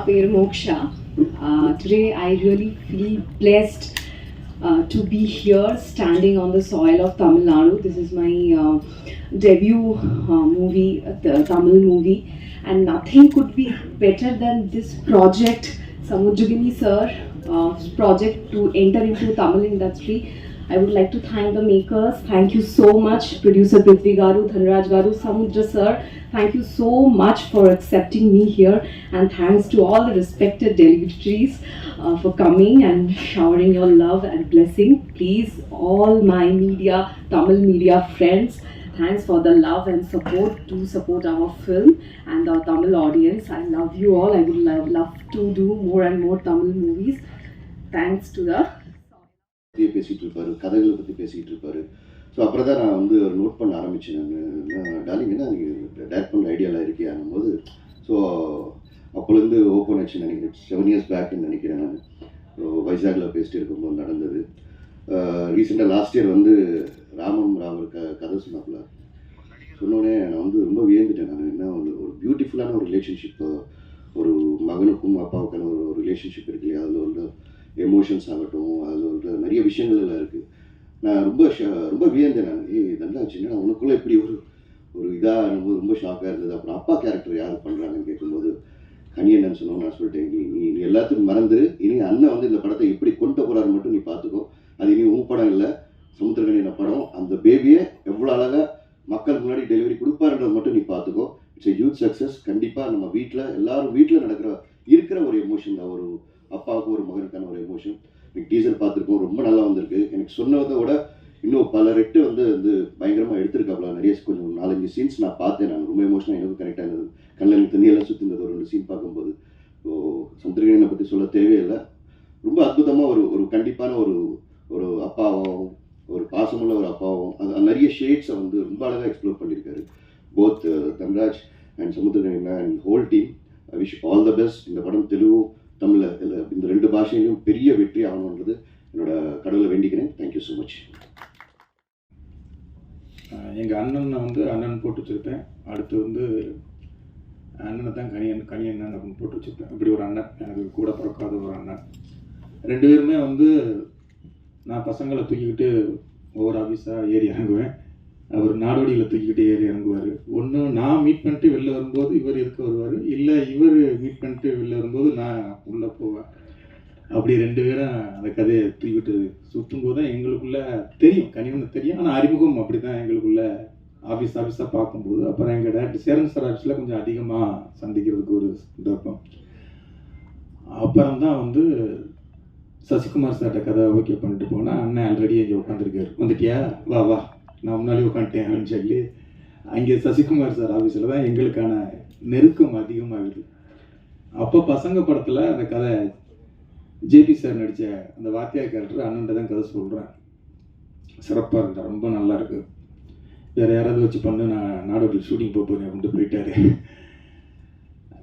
Moksha. Uh, today I really feel blessed uh, to be here standing on the soil of Tamil Nadu. This is my uh, debut uh, movie, the Tamil movie, and nothing could be better than this project, Samudragini sir, uh, project to enter into Tamil industry. I would like to thank the makers. Thank you so much, producer Prithvi Garu, Dhanraj Garu, Samudra sir. Thank you so much for accepting me here, and thanks to all the respected dignitaries uh, for coming and showering your love and blessing. Please, all my media, Tamil media friends, thanks for the love and support to support our film and our Tamil audience. I love you all. I would love, love to do more and more Tamil movies. Thanks to the பற்றியே பேசிகிட்டு இருப்பார் கதைகளை பற்றி பேசிக்கிட்டு இருப்பார். So அப்புறம் தான் நான் வந்து நோட் பண்ண ஆரம்பித்தேன் நான். டார்லிங் என்ன நீங்கள் பண்ண ஐடியாலாம் இருக்கேன் போது ஸோ அப்போலேருந்து ஓப்பன் ஆச்சு நினைக்கிறேன். செவன் இயர்ஸ் பேக்குன்னு நினைக்கிறேன் நான். வைசாகில் பேசிட்டு இருக்கும்போது நடந்தது. ரீசெண்டாக லாஸ்ட் இயர் வந்து ராமம் ராமர் க கதை சொன்னாப்புல. சொன்னோடனே நான் வந்து ரொம்ப வியந்துட்டேன் நான். என்ன வந்து ஒரு பியூட்டிஃபுல்லான ஒரு ரிலேஷன்ஷிப் ஒரு மகனுக்கும் அப்பாவுக்கான ஒரு ரிலேஷன்ஷிப் இருக்கு இல்லையா? அதில் வந்து எமோஷன்ஸ் ஆகட்டும் அதில் வந்து நிறைய விஷயங்கள் எல்லாம் இருக்குது நான் ரொம்ப ஷ- ரொம்ப வியந்தேன் நான். ஏய் நல்லா சின்ன உனக்குள்ளே இப்படி ஒரு ஒரு இதாக ரொம்ப ரொம்ப ஷாக்காக இருந்தது. அப்புறம் அப்பா கேரக்டர் யார் பண்ணுறாங்கன்னு கேட்கும்போது கனியண்ணன் சொன்னோம் நான் சொல்லிட்டேன். நீ நீ எல்லாத்துக்கும் மறந்துரு. இனி அண்ணன் வந்து இந்த படத்தை எப்படி கொண்டு போகிறாரு மட்டும் நீ பார்த்துக்கோ அது இனி உன் படம் இல்லை. சமுத்திரகனியன படம். அந்த பேபியை எவ்வளோ அழகாக மக்களுக்கு முன்னாடி டெலிவரி கொடுப்பாருன்றது மட்டும் நீ பார்த்துக்கோ இட்ஸ் எ ஹியூஜ் சக்ஸஸ் கண்டிப்பாக நம்ம வீட்டில் எல்லாரும் வீட்டில் நடக்கிற இருக்கிற ஒரு எமோஷன் தான். ஒரு அப்பாவுக்கு ஒரு மகனுக்கான ஒரு எமோஷன் இன்னைக்கு டீசர் பார்த்துருக்கோம் ரொம்ப நல்லா வந்திருக்கு. எனக்கு சொன்னதை விட இன்னும் பல ரெட்டு வந்து வந்து பயங்கரமாக எடுத்திருக்காப்ல நிறைய கொஞ்சம் நாலஞ்சு சீன்ஸ் நான் பார்த்தேன். நான் ரொம்ப எமோஷனாக எனக்கு கனெக்ட் ஆனது கண்ணில் எனக்கு தண்ணியெல்லாம் சுற்றி இருந்தது. ஒரு ரெண்டு சீன் பார்க்கும்போது. ஸோ சந்திரகனை பற்றி சொல்ல தேவையில்லை. ரொம்ப அற்புதமாக ஒரு ஒரு கண்டிப்பான ஒரு ஒரு அப்பாவாகவும் ஒரு பாசமுள்ள ஒரு அப்பாவும் அது நிறைய ஷேட்ஸை வந்து ரொம்ப அழகாக எக்ஸ்ப்ளோர் பண்ணியிருக்காரு. Both uh, Dhanraj and Samuthirakani and whole team I wish all the best இந்த படம் தெலுங்கு தமிழில் இதில் இந்த ரெண்டு பாஷையிலும் பெரிய வெற்றி ஆகணுன்றது என்னோட கடவுளை வேண்டிக்கிறேன். தேங்க்யூ ஸோ மச் எங்கள் அண்ணனை வந்து அண்ணன் போட்டு வச்சுருப்பேன். அடுத்து வந்து அண்ணனை தான் கனியன் கனியண்ணன் அப்படின்னு போட்டு வச்சுருப்பேன். இப்படி ஒரு அண்ணன் எனக்கு கூட பிறக்காத ஒரு அண்ணன். ரெண்டு பேருமே வந்து நான் பசங்களை தூக்கிக்கிட்டு ஒவ்வொரு ஆஃபீஸாக ஏறி இறங்குவேன். அவர் நாடோடியில் தூக்கிக்கிட்டு ஏறி இறங்குவார். ஒன்று நான் மீட் பண்ணிட்டு வெளில வரும்போது இவர் இருக்க வருவார். இல்லை இவர் மீட் பண்ணிட்டு வெளில வரும்போது நான் உள்ளே போவேன். அப்படி ரெண்டு பேரும் அந்த கதையை தூக்கிட்டு சுற்றும் போது தான் எங்களுக்குள்ளே தெரியும். கனிவனு தெரியும். ஆனால் அறிமுகம் அப்படி தான் எங்களுக்குள்ள ஆஃபீஸ் ஆஃபீஸாக பார்க்கும்போது. அப்புறம் எங்கள் டேரக்டர் சேரன் சார் ஆஃபீஸில் கொஞ்சம் அதிகமாக சந்திக்கிறதுக்கு ஒரு சந்தர்ப்பம். அப்புறம் தான் வந்து சசிகுமார் சார்கிட்ட கதை ஓகே பண்ணிட்டு போனால் அண்ணன் ஆல்ரெடி இங்கே உட்காந்துருக்காரு வந்துட்டியா? வா வா. நான் முன்னாடியே உட்காந்துட்டேன் அப்படின்னு சொல்லி அங்கே சசிகுமார் சார் ஆஃபீஸில் தான் எங்களுக்கான நெருக்கம் அதிகமாகுது. அப்போ பசங்க படத்தில் அந்த கதை ஜேபி சார் நடித்த அந்த வாத்தியார் கேரக்டர் அண்ணன்ட்ட தான் கதை சொல்கிறேன் சிறப்பாக இருந்தா ரொம்ப நல்லா இருக்குது வேறு யாராவது வச்சு பண்ணு நான் நாடோட்டில் ஷூட்டிங் போகிறேன் அப்படின்ட்டு போயிட்டாரு.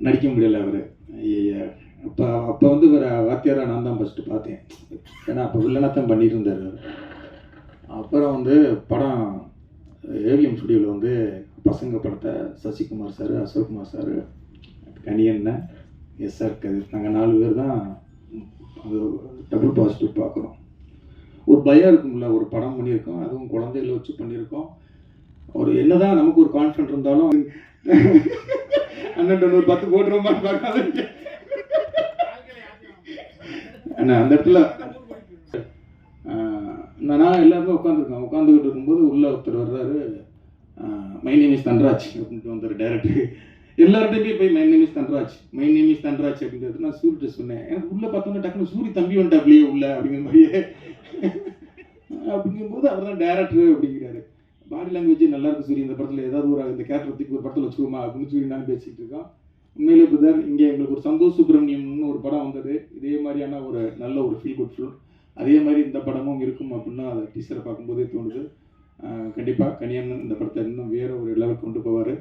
நடிக்க முடியல அவர். அப்போ அப்போ வந்து வேறு வாத்தியாராக நான் தான் ஃபஸ்ட்டு பார்த்தேன். ஏன்னா அப்போ வில்லனாக தான் பண்ணிட்டு இருந்தார் அவர். அப்புறம் வந்து படம் ஏவிஎம் ஸ்டுடியோவில் வந்து பசங்க படத்தை Sasikumar sir Ashokkumar sir Kaniyannan S R Kathir நாங்கள் நாலு பேர் தான் அது டபுள் பாசிட்டிவ் பார்க்குறோம் ஒரு பயம் இருக்கும்ல ஒரு படம் பண்ணியிருக்கோம் அதுவும் குழந்தைகளை வச்சு பண்ணியிருக்கோம். ஒரு என்னதான் நமக்கு ஒரு கான்ஃபிடன்ட் இருந்தாலும் அண்ணன் ஒரு பத்து போட்டுருமா பார்க்காதீங்க. அண்ணா அந்த இடத்துல நான் நான் எல்லாருமே உட்காந்துருக்கேன் உட்காந்துக்கிட்டு இருக்கும்போது உள்ளே ஒருத்தர் வர்றாரு. மை நேம் இஸ் தன்ராஜ் அப்படின்ட்டு வந்தார் டேரக்டர் எல்லார்ட்டையுமே போய் my name is Dhanraj my name is Dhanraj அப்படிங்கிறது நான் சூரிட்ட சொன்னேன். எனக்கு உள்ளே பார்த்தோன்னா டக்குனு சூரி தம்பி வந்துட்டாப்லையே உள்ள அப்படிங்கிற மாதிரியே. அப்படிங்கும்போது அவர் தான் டேரக்டர் அப்படிங்கிறாரு. பாடி லாங்குவேஜ் நல்லா இருக்கு சூரி இந்த படத்தில் ஏதாவது ஒரு இந்த கேரக்டர் தூக்கி ஒரு படத்தில் வச்சுக்கோமா அப்படின்னு சூரிய நான் பேசிகிட்டு இருக்கோம். உண்மையிலே பிரதர் இங்கே எங்களுக்கு ஒரு சந்தோஷ் சுப்பிரமணியம்னு ஒரு படம் வந்தது. இதே மாதிரியான ஒரு நல்ல ஒரு ஃபீல் குட் ஃபில்ம் அதே மாதிரி இந்த படமும் இருக்கும் அப்படின்னு அதை டீச்சரை பார்க்கும்போதே தோணுது. கண்டிப்பாக கனியண்ணன் இந்த படத்தை இன்னும் வேறு ஒரு லெவல் கொண்டு போவார்.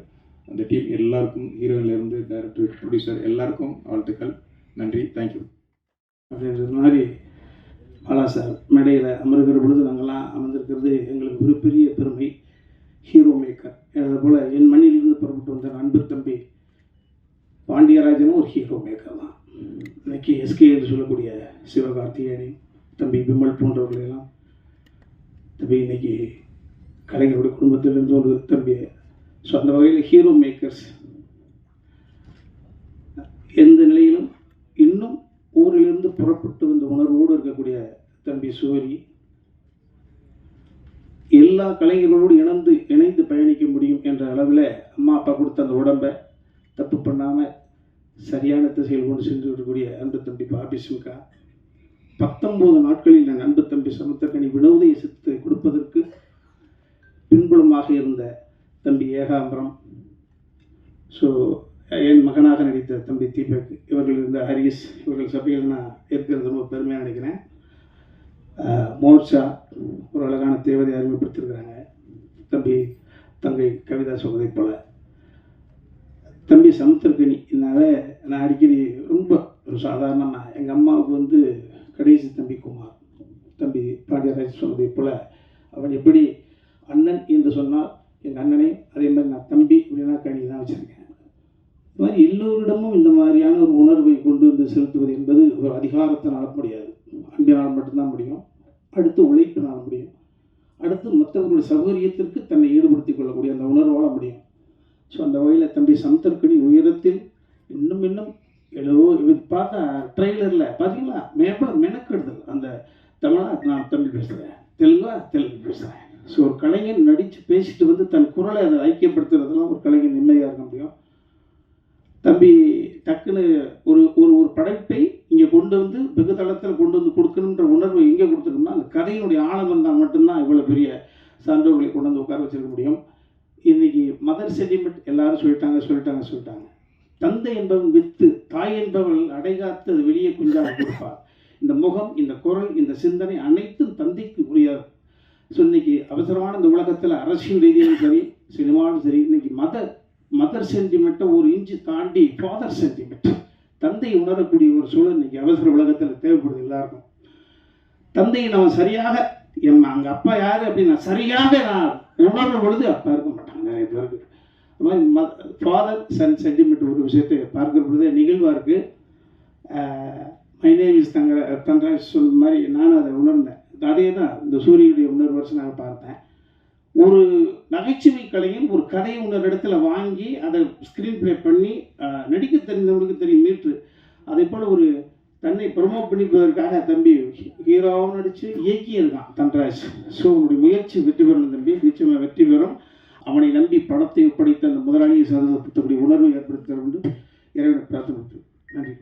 அந்த டீம் எல்லாருக்கும் ஹீரோயிலேருந்து டேரக்டர் ப்ரொடியூசர் எல்லாருக்கும் வாழ்த்துக்கள். நன்றி தேங்க்யூ அப்படின்றது மாதிரி பாலா சார் மேடையில் அமர்கிற பொழுது நாங்கள்லாம் அமர்ந்திருக்கிறது எங்களுக்கு ஒரு பெரிய பெருமை. ஹீரோ மேக்கர் அதை போல் என் மண்ணிலிருந்து புறப்பட்டு வந்த அன்பு தம்பி பாண்டியராஜனும் ஒரு ஹீரோ மேக்கர் தான். இன்னைக்கு எஸ்கே என்று சொல்லக்கூடிய சிவகார்த்திகேயனை தம்பி விமல் போன்றவர்களெல்லாம் தம்பி இன்னைக்கு கலைஞருடைய குடும்பத்திலிருந்து ஒரு தம்பி ஸோ அந்த வகையில் ஹீரோ மேக்கர்ஸ் எந்த நிலையிலும் இன்னும் ஊரிலிருந்து புறப்பட்டு வந்த உணர்வோடு இருக்கக்கூடிய தம்பி சுவரி எல்லா கலைஞர்களோடு இணைந்து இணைந்து பயணிக்க முடியும் என்ற அளவில் அம்மா அப்பா கொடுத்த அந்த உடம்பை தப்பு பண்ணாமல் சரியான திசையில் கொண்டு சென்று இருக்கக்கூடிய அன்பு தம்பி பாபி சிம்கா. பத்தொம்போது நாட்களில் நான் அன்பு தம்பி சமுத்திரக்கணி வினோதய சித்தத்தை கொடுப்பதற்கு பின்புலமாக இருந்த தம்பி ஏகாம்பரம். ஸோ என் மகனாக நடித்த தம்பி தீபக் இவர்கள் இருந்த ஹரிஸ் இவர்கள் சபையில் நான் இருக்கிறது ரொம்ப பெருமையாக நினைக்கிறேன். மோர்ஷா ஒரு அழகான தேவதை அறிமுகப்படுத்தியிருக்கிறாங்க. தம்பி தங்கை கவிதா சொல்வதைப் போல. தம்பி சமுத்திரக்கனினாவே நான் அடிக்கடி ரொம்ப ஒரு சாதாரணமாக எங்கள் அம்மாவுக்கு வந்து கடைசி தம்பி குமார் தம்பி பாண்டியராஜ் சொன்னதை போல் அவன் எப்படி அண்ணன் என்று சொன்னால் எங்கள் அண்ணனை அதே மாதிரி நான் தம்பி அப்படின்னா கணி தான் வச்சுருக்கேன். இது மாதிரி எல்லோரிடமும் இந்த மாதிரியான ஒரு உணர்வை கொண்டு வந்து செலுத்துவது என்பது ஒரு அதிகாரத்தினால் முடியாது. அன்பினால் மட்டும்தான் முடியும். அடுத்து உழைப்பினால் முடியும். அடுத்து மற்றவர்களுடைய சௌகரியத்திற்கு தன்னை ஈடுபடுத்திக் கொள்ளக்கூடிய அந்த உணர்வால் முடியும். ஸோ அந்த வகையில் தம்பி சமுத்திரக்கணி உயரத்தில் இன்னும் இன்னும் எழுவோ இது பார்த்தா ட்ரெய்லரில் பார்த்தீங்களா மேம்பட மெனக்கெடுதல். அந்த தமிழா நான் தமிழ் பேசுகிறேன் தெலுங்கா தெலுங்கு பேசுகிறேன் ஸோ ஒரு கலைஞன் நடித்து பேசிட்டு வந்து தன் குரலை அதை ஐக்கியப்படுத்துறதுலாம் ஒரு கலைஞன் நிம்மதியாக இருக்க முடியும். தம்பி டக்குன்னு ஒரு ஒரு ஒரு படைப்பை இங்கே கொண்டு வந்து வெகு தளத்தில் கொண்டு வந்து கொடுக்கணுன்ற உணர்வு எங்கே கொடுத்துருக்கோம்னா அந்த கதையினுடைய ஆழம் இருந்தால் மட்டும்தான் இவ்வளோ பெரிய சான்றோர்களை கொண்டு வந்து உட்கார வச்சிருக்க முடியும். இன்றைக்கி மதர் சென்டிமெண்ட் எல்லாரும் சொல்லிட்டாங்க சொல்லிட்டாங்க சொல்லிட்டாங்க. தந்தை என்பவன் வித்து தாய் என்பவள் அடைகாத்து அது வெளியே குஞ்சாக கொடுப்பார் இந்த முகம் இந்த குரல் இந்த சிந்தனை அனைத்தும் தந்தைக்கு உரியது ஸோ இன்னைக்கு அவசரமான இந்த உலகத்தில் அரசியல் ரீதியிலும் சரி சினிமாவும் சரி இன்னைக்கு மதர் மதர் சென்டிமெண்ட்டை ஒரு இன்ச்சு தாண்டி ஃபாதர் சென்டிமெண்ட் தந்தை உணரக்கூடிய ஒரு சூழல் இன்னைக்கு அவசர உலகத்தில் தேவைப்படுது எல்லாருக்கும். தந்தையை நம்ம சரியாக எம் அங்கே அப்பா யார் அப்படின்னு நான் சரியாக நான் உணர்ற பொழுது அப்பா இருக்க மாட்டாங்க. நிறைய பேருக்கு. அது மாதிரி ம ஃபாதர் சன் சென்டிமெண்ட் ஒரு விஷயத்தை பார்க்கிற பொழுது நிகழ்வாக இருக்குது மை நேம் இஸ் தங்க தங்கராஜ் சொல் மாதிரி நானும் அதை உணர்ந்தேன். அதே தான் இந்த சூரியனுடைய உணர்வு நான் பார்த்தேன். ஒரு நகைச்சுவை கலையும் ஒரு கதையை உணர் இடத்துல வாங்கி அதை ஸ்க்ரீன் ப்ளே பண்ணி நடிக்க தெரிந்தவங்களுக்கு தெரியும் மீட்ரு. அதே போல் ஒரு தன்னை ப்ரொமோட் பண்ணிப்பதற்காக தம்பி ஹீரோவும் நடித்து இயக்கியிருக்கான் தன்ராஜ். ஸோ உன்னுடைய முயற்சி வெற்றி பெறணும் தம்பி. நிச்சயமாக வெற்றி பெறும். அவனை நம்பி பணத்தை ஒப்படைத்த அந்த முதலாளியை சந்தோஷப்படுத்தக்கூடிய உணர்வு ஏற்படுத்த வேண்டும் இறைவனை பிரார்த்தனை நன்றி.